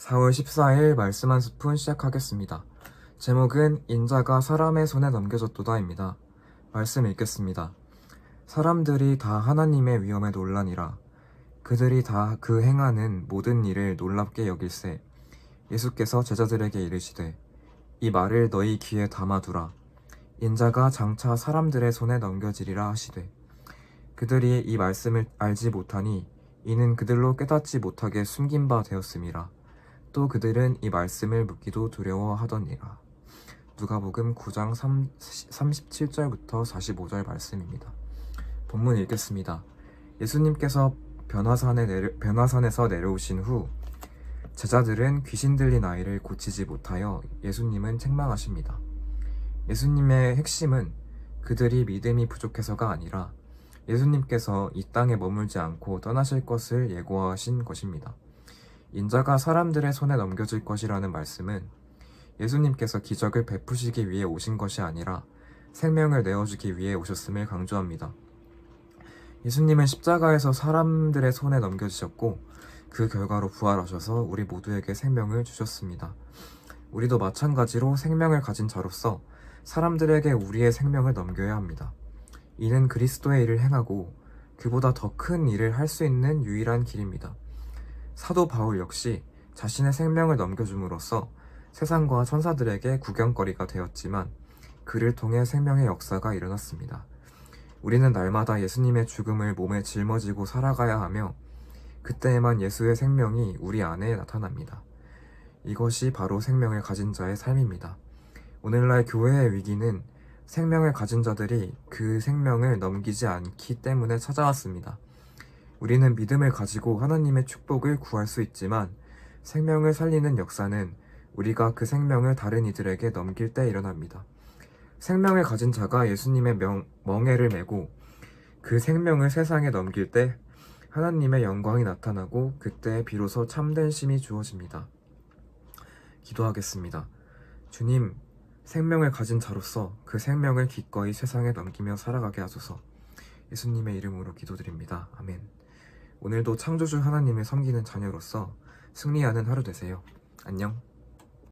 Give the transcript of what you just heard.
4월 14일 말씀 한 스푼 시작하겠습니다. 제목은 인자가 사람의 손에 넘겨졌도다입니다. 말씀 읽겠습니다. 사람들이 다 하나님의 위엄에 놀라니라. 그들이 다 그 행하는 모든 일을 놀랍게 여길세. 예수께서 제자들에게 이르시되 이 말을 너희 귀에 담아두라. 인자가 장차 사람들의 손에 넘겨지리라 하시되 그들이 이 말씀을 알지 못하니 이는 그들로 깨닫지 못하게 숨긴 바 되었음이라. 또 그들은 이 말씀을 묻기도 두려워하더니라. 누가복음 9장 3, 37절부터 45절 말씀입니다. 본문 읽겠습니다. 예수님께서 변화산에 내려, 변화산에서 내려오신 후 제자들은 귀신 들린 아이를 고치지 못하여 예수님은 책망하십니다. 예수님의 핵심은 그들이 믿음이 부족해서가 아니라 예수님께서 이 땅에 머물지 않고 떠나실 것을 예고하신 것입니다. 인자가 사람들의 손에 넘겨질 것이라는 말씀은 예수님께서 기적을 베푸시기 위해 오신 것이 아니라 생명을 내어주기 위해 오셨음을 강조합니다. 예수님은 십자가에서 사람들의 손에 넘겨지셨고 그 결과로 부활하셔서 우리 모두에게 생명을 주셨습니다. 우리도 마찬가지로 생명을 가진 자로서 사람들에게 우리의 생명을 넘겨야 합니다. 이는 그리스도의 일을 행하고 그보다 더 큰 일을 할 수 있는 유일한 길입니다. 사도 바울 역시 자신의 생명을 넘겨줌으로써 세상과 천사들에게 구경거리가 되었지만 그를 통해 생명의 역사가 일어났습니다. 우리는 날마다 예수님의 죽음을 몸에 짊어지고 살아가야 하며 그때에만 예수의 생명이 우리 안에 나타납니다. 이것이 바로 생명을 가진 자의 삶입니다. 오늘날 교회의 위기는 생명을 가진 자들이 그 생명을 넘기지 않기 때문에 찾아왔습니다. 우리는 믿음을 가지고 하나님의 축복을 구할 수 있지만 생명을 살리는 역사는 우리가 그 생명을 다른 이들에게 넘길 때 일어납니다. 생명을 가진 자가 예수님의 명, 멍에를 메고 그 생명을 세상에 넘길 때 하나님의 영광이 나타나고 그때 비로소 참된 심이 주어집니다. 기도하겠습니다. 주님, 생명을 가진 자로서 그 생명을 기꺼이 세상에 넘기며 살아가게 하소서. 예수님의 이름으로 기도드립니다. 아멘. 오늘도 창조주 하나님을 섬기는 자녀로서 승리하는 하루 되세요. 안녕.